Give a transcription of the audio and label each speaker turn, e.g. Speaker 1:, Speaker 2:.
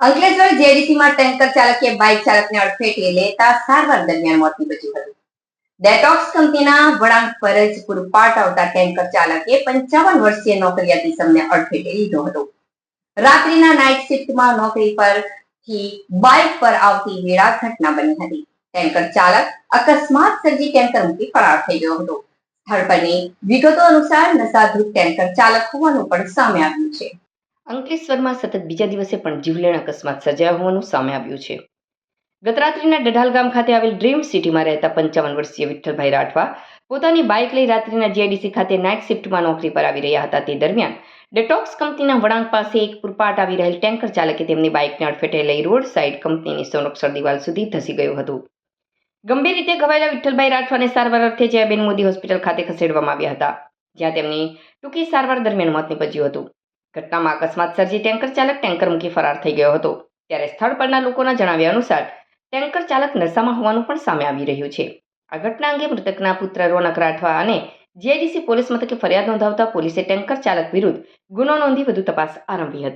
Speaker 1: અંકલેશ્વર જેડીસીમાં ટેન્કર ચાલકે બાઇક ચાલકને અડફેટે લેતા સારવાર દરમિયાન મોત નીપજ્યું હતું. ડેટોક્સ કંપનીના વળાંક પર જ પૂરપાટ આવતા ટેન્કર ચાલકે પંચાવન વર્ષીય નોકરિયાતી સમને અડફેટે લીધો હતો. રાત્રિના નાઇટ શિફ્ટમાં નોકરી પરથી બાઇક પર આવતી વેળા ઘટના બની હતી. ટેન્કર ચાલક અકસ્માત સર્જી ટેન્કર મૂકી ફરાર થઈ ગયો હતો. સ્થળ પરની વિગતો અનુસાર નશાધૃત ટેન્કર ચાલક હોવાનું પણ સામે આવ્યું છે. અંકલેશ્વરમાં સતત બીજા દિવસે પણ જીવલેણ અકસ્માત સર્જાયો હોવાનું સામે આવ્યું છે. ગતરાત્રિના ડઢાલ ગામ ખાતે આવેલ ડ્રીમ સિટીમાં રહેતા પંચાવન વર્ષીય વિઠ્ઠલભાઈ રાઠવા પોતાની બાઇક લઈ રાત્રિના જીઆઈડીસી ખાતે નાઇટ શિફ્ટમાં નોકરી પર આવી રહ્યા હતા. તે દરમિયાન ડેટોક્સ કંપનીના વળાંક પાસે એક પુરપાટ આવી રહેલ ટેન્કર ચાલકે તેમની બાઇકને અડફેટે લઈ રોડ સાઇડ કંપનીની સંરક્ષણ દિવાલ સુધી ધસી ગયું હતું. ગંભીર રીતે ઘવાયેલા વિઠ્ઠલભાઈ રાઠવાને સારવાર અર્થે જયાબેન મોદી હોસ્પિટલ ખાતે ખસેડવામાં આવ્યા હતા, જ્યાં તેમની ટૂંકી સારવાર દરમિયાન મોત નીપજ્યું હતું. ઘટનામાં અકસ્માત સર્જી ટેન્કર ચાલક ટેન્કર મૂકી ફરાર થઈ ગયો હતો. ત્યારે સ્થળ પરના લોકોના જણાવ્યા અનુસાર, ટેન્કર ચાલક નશામાં હોવાનું પણ સામે આવી રહ્યું છે. આ ઘટના અંગે મૃતકના પુત્ર રોનક રાઠવા અને જીઆઈડીસી પોલીસ મથકે ફરિયાદ નોંધાવતા પોલીસે ટેન્કર ચાલક વિરુદ્ધ ગુનો નોંધી વધુ તપાસ આરંભી હતી.